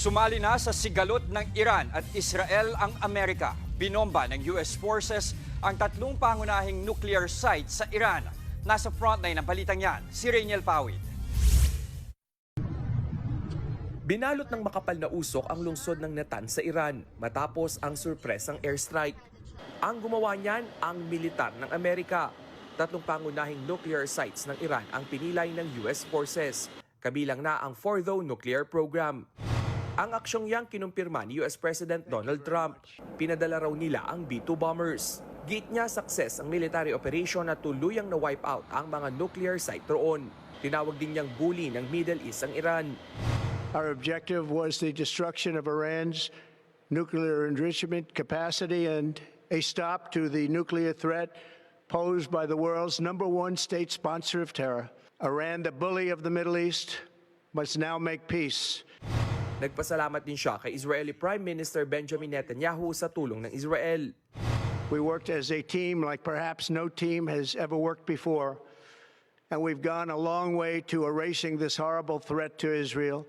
Sumali na sa sigalot ng Iran at Israel ang Amerika. Binomba ng US forces ang tatlong pangunahing nuclear sites sa Iran. Nasa frontline ng balitang yan, si Rainiel Pawid. Binalot ng makapal na usok ang lungsod ng Natanz sa Iran matapos ang surpresang airstrike. Ang gumawa niyan ang militar ng Amerika. Tatlong pangunahing nuclear sites ng Iran ang pinilay ng US forces, kabilang na ang Fordo nuclear program. Ang aksyong yang kinumpirma ni US President Donald Trump. Pinadala raw nila ang B-2 bombers. Git niya success ang military operation na tuluyang na-wipe out ang mga nuclear site roon. Tinawag din niyang bully ng Middle East ang Iran. Our objective was the destruction of Iran's nuclear enrichment capacity and a stop to the nuclear threat posed by the world's number one state sponsor of terror. Iran, the bully of the Middle East, must now make peace. Nagpasalamat din siya kay Israeli Prime Minister Benjamin Netanyahu sa tulong ng Israel. We worked as a team like perhaps no team has ever worked before. And we've gone a long way to erasing this horrible threat to Israel.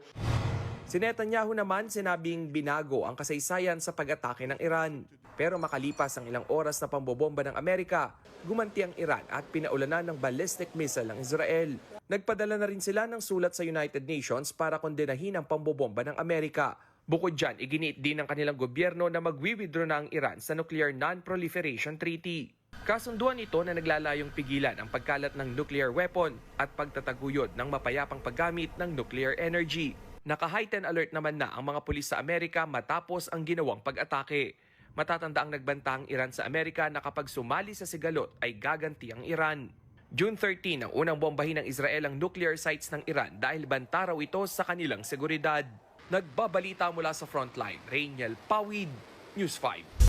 Si Netanyahu naman sinabing binago ang kasaysayan sa pag-atake ng Iran. Pero makalipas ang ilang oras na pambobomba ng Amerika, gumanti ang Iran at pinaulanan ng ballistic missile ng Israel. Nagpadala na rin sila ng sulat sa United Nations para kondenahin ang pambobomba ng Amerika. Bukod dyan, iginiit din ng kanilang gobyerno na magwi-withdraw na ang Iran sa Nuclear Non-Proliferation Treaty. Kasunduan ito na naglalayong pigilan ang pagkalat ng nuclear weapon at pagtataguyod ng mapayapang paggamit ng nuclear energy. Naka-heighten alert naman na ang mga pulis sa Amerika matapos ang ginawang pag-atake. Matatanda ang nagbanta Iran sa Amerika na kapag sumali sa sigalot ay gaganti ang Iran. June 13 ang unang bombahin ng Israel ang nuclear sites ng Iran dahil banta raw ito sa kanilang seguridad. Nagbabalita mula sa frontline, Rainiel Pawid, News 5.